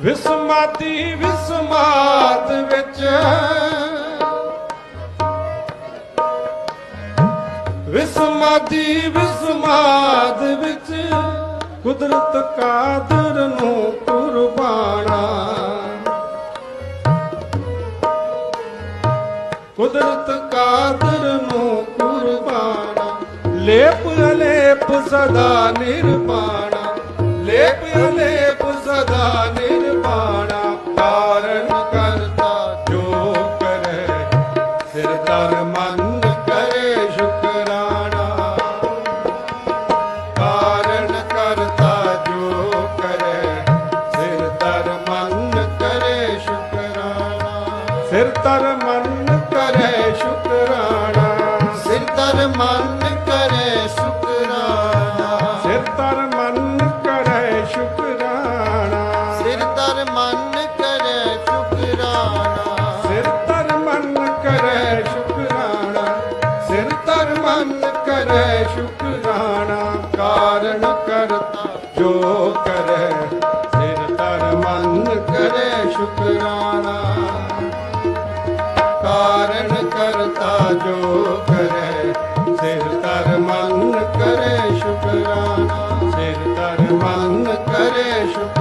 ਵਿਸਮਾਤੀ, ਵਿਸਮਾਤ ਵਿੱਚ। ਵਿਸਮਾਦੀ ਵਿਸਮਾਦ ਵਿੱਚ ਕੁਦਰਤ ਕਾਦਰ ਨੂੰ ਕੁਰਬਾਨਾ। ਕੁਦਰਤ ਕਾਦਰ ਨੂੰ ਕੁਰਬਾਨਾ। ਲੇਪ ਅਲੇਪ ਸਦਾ ਨਿਰਵਾਣਾ। ਲੇਪ ਅਲੇਪ ਸਦਾ ਨਿਰਵਾਣਾ ਸਿਰ ਮਨ ਕਰੇ ਸ਼ੁਕਰਾਨਾ। ਕਾਰਨ ਕਰਤਾ ਜੋ ਕਰੇ, ਸਿਰ ਤਰ ਮਨ ਕਰੇ ਸ਼ੁਕਰਾਨਾ। ਸਿਰ ਤਰ ਮਨ ਕਰੇ ਮਨ ਕਰੇ ਸ਼ੁਕਰਾਨਾ ਕਾਰਨ ਕਰਤਾ ਜੋ ਕਰੇ। ਸਿਰ ਤਰ ਮਨ ਕਰੇ ਸ਼ੁਕਰਾਨਾ ਕਾਰਨ ਕਰਤਾ ਜੋ ਕਰੇ। ਸਿਰ ਤਰ ਮਨ ਕਰੇ ਸ਼ੁਕਰਾਨਾ ਸਿਰ ਤਰ ਮਨ ਕਰੇ ਸ਼ੁਕਰਾਨਾ ਸ਼ੁਕਰਾਨਾ